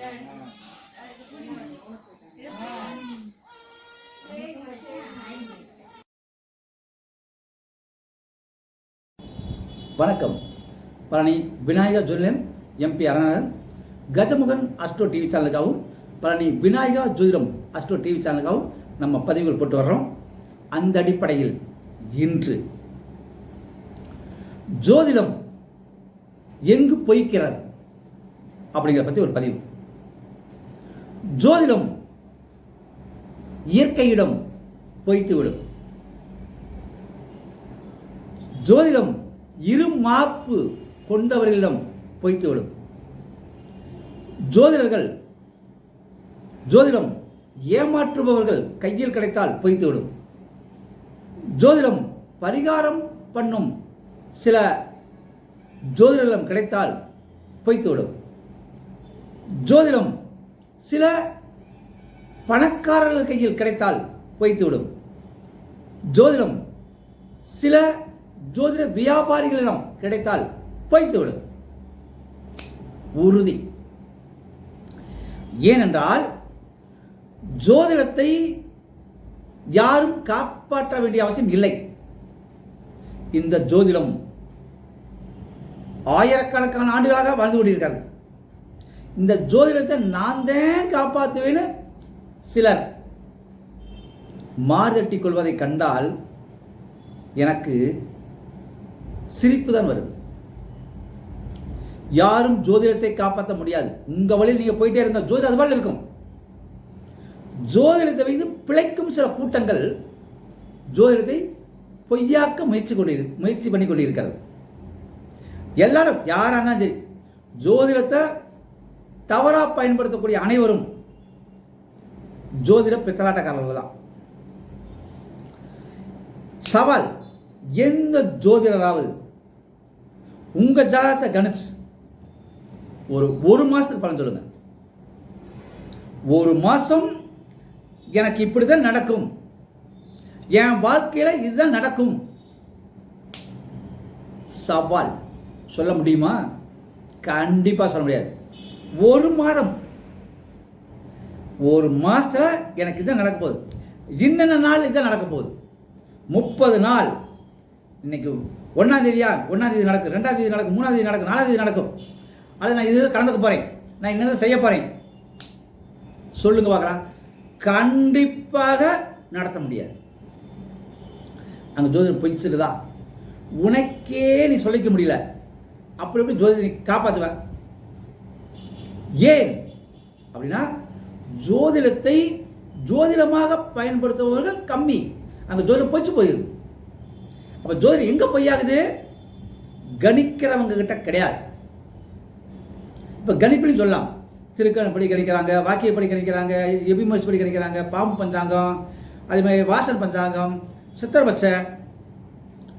வணக்கம். பழனி விநாயகா ஜோதிடம் எம்பி அரணர் கஜமுகன் அஸ்ட்ரோ டிவி சேனலுக்காகவும் பழனி விநாயகா ஜோதிடம் அஸ்ட்ரோ டிவி சேனலுக்காகவும் நம்ம பதிவுகள் போட்டு வர்றோம். அந்த அடிப்படையில் இன்று ஜோதிடம் எங்கு பொய்க்கிறது அப்படிங்கிற பற்றி ஒரு பதிவு. ஜோதிடம் இயற்கையிடம் பொய்த்துவிடும் ஜோதிடம் இரு மாப்பு கொண்டவர்களிடம் பொய்த்துவிடும் ஜோதிடர்கள் ஜோதிடம் ஏமாற்றுபவர்கள் கையில் கிடைத்தால் பொய்த்துவிடும் ஜோதிடம் பரிகாரம் பண்ணும் சில ஜோதிடர்களிடம் கிடைத்தால் பொய்த்துவிடும் ஜோதிடம் சில பணக்காரர்கள் கையில் கிடைத்தால் பொய்த்துவிடும். ஜோதிடம் சில ஜோதிட வியாபாரிகளிடம் கிடைத்தால் பொய்த்துவிடும். உறுதி. ஏனென்றால் ஜோதிடத்தை யாரும் காப்பாற்ற வேண்டிய அவசியம் இல்லை. இந்த ஜோதிடம் ஆயிரக்கணக்கான ஆண்டுகளாக வாழ்ந்து கொண்டிருக்கிறது. இந்த ஜோதிடத்தை நான் தான் காப்பாற்றுவேன்னு சிலர் மார்தட்டி கொள்வதை கண்டால் எனக்கு சிரிப்பு தான் வருது. யாரும் ஜோதிடத்தை காப்பாற்ற முடியாது. உங்க வழியில் நீங்க போயிட்டே இருந்தால் ஜோதிடம் அது இருக்கும். ஜோதிடத்தை வைத்து பிழைக்கும் சில கூட்டங்கள் ஜோதிடத்தை பொய்யாக்க முயற்சி கொண்டு முயற்சி பண்ணி கொண்டிருக்கிறது. எல்லாரும் யாராக இருந்தாலும் சரி ஜோதிடத்தை தவறாக பயன்படுத்தக்கூடிய அனைவரும் ஜோதிட பித்தலாட்டக்காரர்கள் தான் சவால் எந்த ஜோதிடராவது உங்க ஜாதகத்தை கணிச்சு ஒரு ஒரு மாசத்துக்கு பலன் சொல்லுங்க. ஒரு மாசம் எனக்கு இப்படிதான் நடக்கும். என் வாழ்க்கையில் இதுதான் நடக்கும். சவால். சொல்ல முடியுமா? கண்டிப்பாக சொல்ல முடியாது. ஒரு மாதம். ஒரு மாதத்தில் எனக்கு இதுதான் நடக்க போகுது. இன்னென்ன நாள் இதுதான் நடக்க போகுது? முப்பது நாள். இன்னைக்கு ஒன்றாம் தேதியா? ஒன்றாம் தேதி நடக்கும் ரெண்டாம் தேதி நடக்கும் மூணாம் தேதி நடக்கும் நாலாம் தேதி நடக்கும். அது நான் இது கலந்துக்க போகிறேன் நான் என்னதான் செய்ய போகிறேன் சொல்லுங்க பார்க்கலாம். கண்டிப்பாக நடத்த முடியாது. அங்கே ஜோதிடம் பொய்ச்சிருதா உனக்கே நீ சொல்லிக்க முடியல. அப்படி எப்படி ஜோதிடம் நீ ஏன்? அப்படின்னா ஜோதிடத்தை ஜோதிடமாக பயன்படுத்துபவர்கள் கம்மி. அங்கே ஜோதிடம் போச்சு போயிடுது. அப்போ ஜோதிடம் எங்கே பொய்யாகுது? கணிக்கிறவங்க கிட்ட கிடையாது. இப்போ கணிப்புன்னு சொல்லலாம். திருக்கணப்படி கணிக்கிறாங்க வாக்கியப்படி கணிக்கிறாங்க எபிமஸ் படி கணிக்கிறாங்க பாம்பு பஞ்சாங்கம் அதே மாதிரி வாசல் பஞ்சாங்கம் சித்திரபட்ச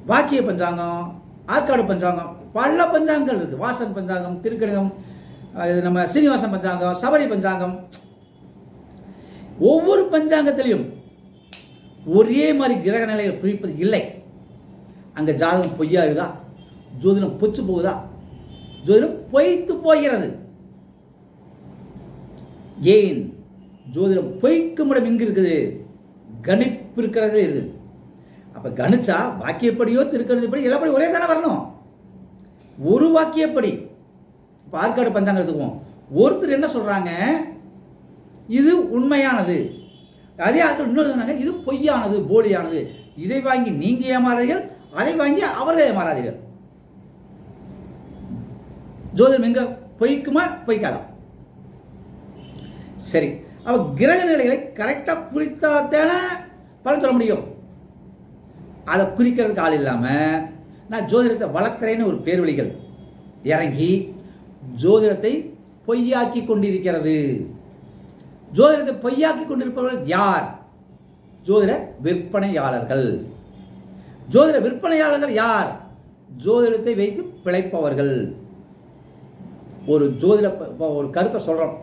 வாக்கிய பஞ்சாங்கம் ஆற்காடு பஞ்சாங்கம் பல பஞ்சாங்கங்கள் இருக்குது வாசன் பஞ்சாங்கம் திருக்கணிதம் இது நம்ம சீனிவாச பஞ்சாங்கம் சபரி பஞ்சாங்கம். ஒவ்வொரு பஞ்சாங்கத்திலையும் ஒரே மாதிரி கிரக நிலையை குறிப்பது இல்லை. அங்கே ஜாதகம் பொய்யா இருக்குதா ஜோதிடம் பொச்சு போகுதா? ஜோதிடம் பொய்த்து போகிறது. ஏன்? ஜோதிடம் பொய்க்கும் இடம் எங்க இருக்குது? கணிப்பு இருக்கிறது இருக்குது. அப்போ கணிச்சா வாக்கியப்படியோ திருக்கணிதப்படி எல்லாப்படி ஒரே தானே வரணும். ஒரு வாக்கியப்படி இப்போ ஆற்காடு பஞ்சாங்கம் ஒருத்தர் என்ன சொல்கிறாங்க இது உண்மையானது. அதே ஆட்கள் இன்னொரு சொன்னாங்க? இது பொய்யானது போலியானது. இதை வாங்கி நீங்க ஏமாறாதீர்கள் அதை வாங்கி அவர்கள் ஏமாறாதீர்கள். ஜோதிடம் எங்க? பொய்க்குமா? பொய்க்காதா? சரி. அப்போ கிரக நிலைகளை கரெக்டா குறித்தாத்தான பலன் சொல்ல முடியும். அதை குறிக்கிறதுக்கு ஆள் இல்லாம நான் ஜோதிடத்தை வளர்த்துறேன்னு ஒரு பேர்வழிகள் இறங்கி ஜோதிடத்தை பொய்யாக்கி கொண்டிருக்கிறது. ஜோதிடத்தை பொய்யாக்கி கொண்டிருப்பவர்கள் யார்? ஜோதிட விற்பனையாளர்கள். ஜோதிட விற்பனையாளர்கள் யார்? ஜோதிடத்தை வைத்து பிழைப்பவர்கள். ஒரு ஜோதிட ஒரு கருத்தை சொல்கிறோம்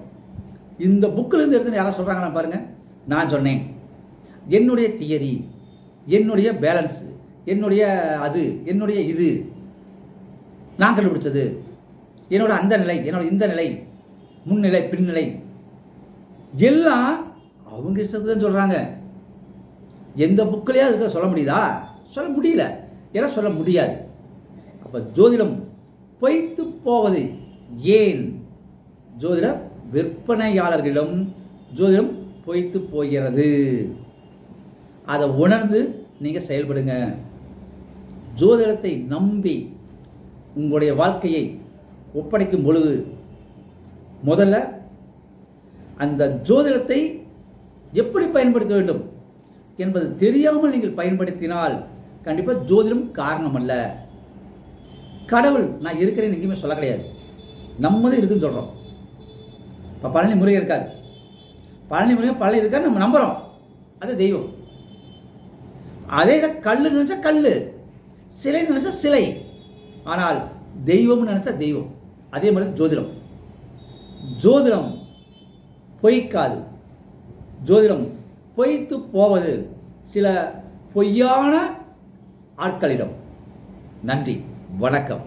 இந்த புக்கிலேருந்து எடுத்து யாராவது சொல்கிறாங்களா பாருங்க. நான் சொன்னேன். என்னுடைய தியரி என்னுடைய பேலன்ஸ் என்னுடைய அது என்னுடைய இது. நான் கண்டுபிடிச்சது. என்னோட அந்த நிலை என்னோட இந்த நிலை முன்னிலை பின்னிலை. எல்லாம் அவங்க இஷ்டத்தை தான் சொல்கிறாங்க எந்த புக்கிலையும் அதுக்கு சொல்ல முடியுதா? சொல்ல முடியல. ஏன்னா சொல்ல முடியாது. அப்போ ஜோதிடம் பொய்த்து போவது ஏன்? ஜோதிட விற்பனையாளர்களிடம் ஜோதிடம் பொய்த்து போகிறது. அதை உணர்ந்து நீங்கள் செயல்படுங்க. ஜோதிடத்தை நம்பி உங்களுடைய வாழ்க்கையை ஒப்படைக்கும் பொழுது முதல்ல அந்த ஜோதிடத்தை எப்படி பயன்படுத்த வேண்டும் என்பது தெரியாமல் நீங்கள் பயன்படுத்தினால் கண்டிப்பாக ஜோதிடம் காரணம் அல்ல கடவுள் நான் இருக்கிறேன்னு எங்கேயுமே சொல்ல கிடையாது. நம்மது இருக்குன்னு சொல்கிறோம் இப்போ பழனி முறை இருக்கார். பழனி முறை பழனி இருக்கார் நம்ம நம்புகிறோம் அது தெய்வம். அதே தான் கல் நினச்சா கல் சிலை நினச்சா சிலை. ஆனால் தெய்வம்னு நினச்சா தெய்வம். அதே மாதிரி ஜோதிடம். ஜோதிடம் பொய்க்காது. ஜோதிடம் பொய்த்து போவது சில பொய்யான ஆட்களிடம். நன்றி. வணக்கம்.